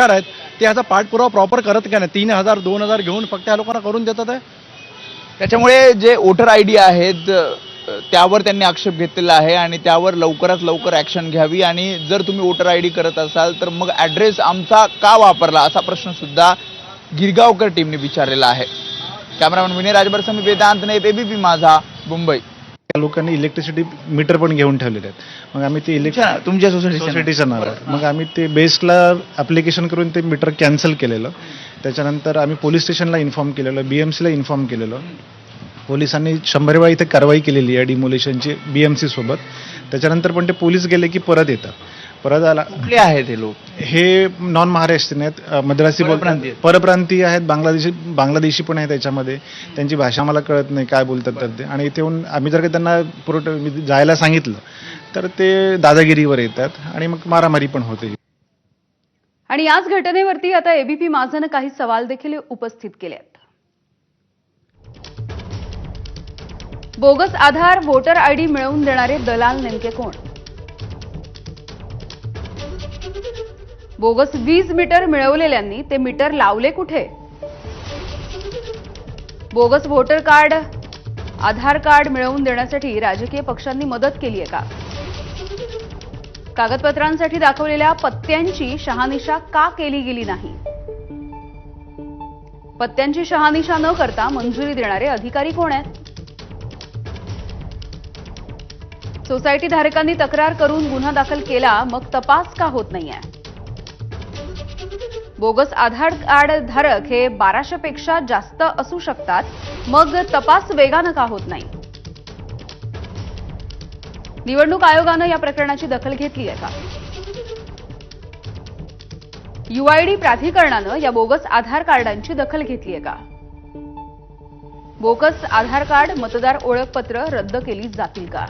आहेत. ते ह्याचा पाठपुरावा प्रॉपर करत का नाही? तीन हजार दोन हजार घेऊन फक्त ह्या लोकांना करून देतात आहे? त्याच्यामुळे जे वोटर आय डी आहेत त्यावर त्यांनी आक्षेप घेतलेला आहे आणि त्यावर लवकरात लवकर ॲक्शन घ्यावी आणि जर तुम्ही वोटर आय डी करत असाल तर मग ॲड्रेस आमचा का वापरला असा प्रश्न सुद्धा गिरगावकर टीमने विचारलेला आहे. कॅमेरामॅन विनय राजभर समी वेदांत नाही एबीपी माझा मुंबई. त्या लोकांनी इलेक्ट्रिसिटी मीटर पण घेऊन ठेवलेले आहेत. मग आम्ही ते इलेक्ट्रिक तुमच्या सोसायटी सोसायटीचं नाव आहे मग आम्ही ते बेस्टला ॲप्लिकेशन करून ते मीटर कॅन्सल केलेलं. त्याच्यानंतर आम्ही पोलीस स्टेशनला इन्फॉर्म केलेलं बी एम सीला इन्फॉर्म केलेलं. पोलिसांनी शंभर वेळा इथे कारवाई केलेली आहे डिमोलेशनची बी एम सी सोबत. त्याच्यानंतर पण ते पोलीस गेले की परत येतात. परत आला. कुठले आहेत हे लोक? हे नॉन महाराष्ट्रीयन आहेत. मद्रासी परप्रांतीय. बोलतात परप्रांतीय आहेत. बांगलादेशी बांगलादेशी पण आहे त्याच्यामध्ये त्यांची भाषा मला कळत नाही काय बोलतात तर ते. आणि इथे येऊन आम्ही जर का त्यांना पुरवठ जायला सांगितलं तर ते दादागिरीवर येतात आणि मग मारामारी पण होते. आणि याच घटनेवरती आता एबीपी माझानं काही सवाल देखील उपस्थित केले आहेत बोगस आधार वोटर आयडी मिळवून देणारे दलाल नेमके कोण? बोगस वीज मीटर मिळवलेल्यांनी ते मीटर लावले कुठे? Bogus voter card Aadhaar card मिळवून देण्यासाठी राजकीय पक्षांनी मदत केली आहे का? कागदपत्रांसाठी दाखवलेल्या पत्त्यांची शहानिशा का केली गेली नाही? पत्त्यांची शहानिशा न करता मंजुरी देणारे अधिकारी कोण आहेत? सोसायटी धारकांनी तक्रार करून गुन्हा दाखल केला मग तपास का होत नाहीये? बोगस आधार कार्ड धारक हे बाराशे पेक्षा जास्त असू शकतात. मग तपास वेगानं का होत नाही? निवडणूक आयोगानं या प्रकरणाची दखल घेतली आहे का? युआयडी प्राधिकरणानं या बोगस आधार कार्डांची दखल घेतली आहे का? बोगस आधार कार्ड मतदार ओळखपत्र रद्द केली जातील का?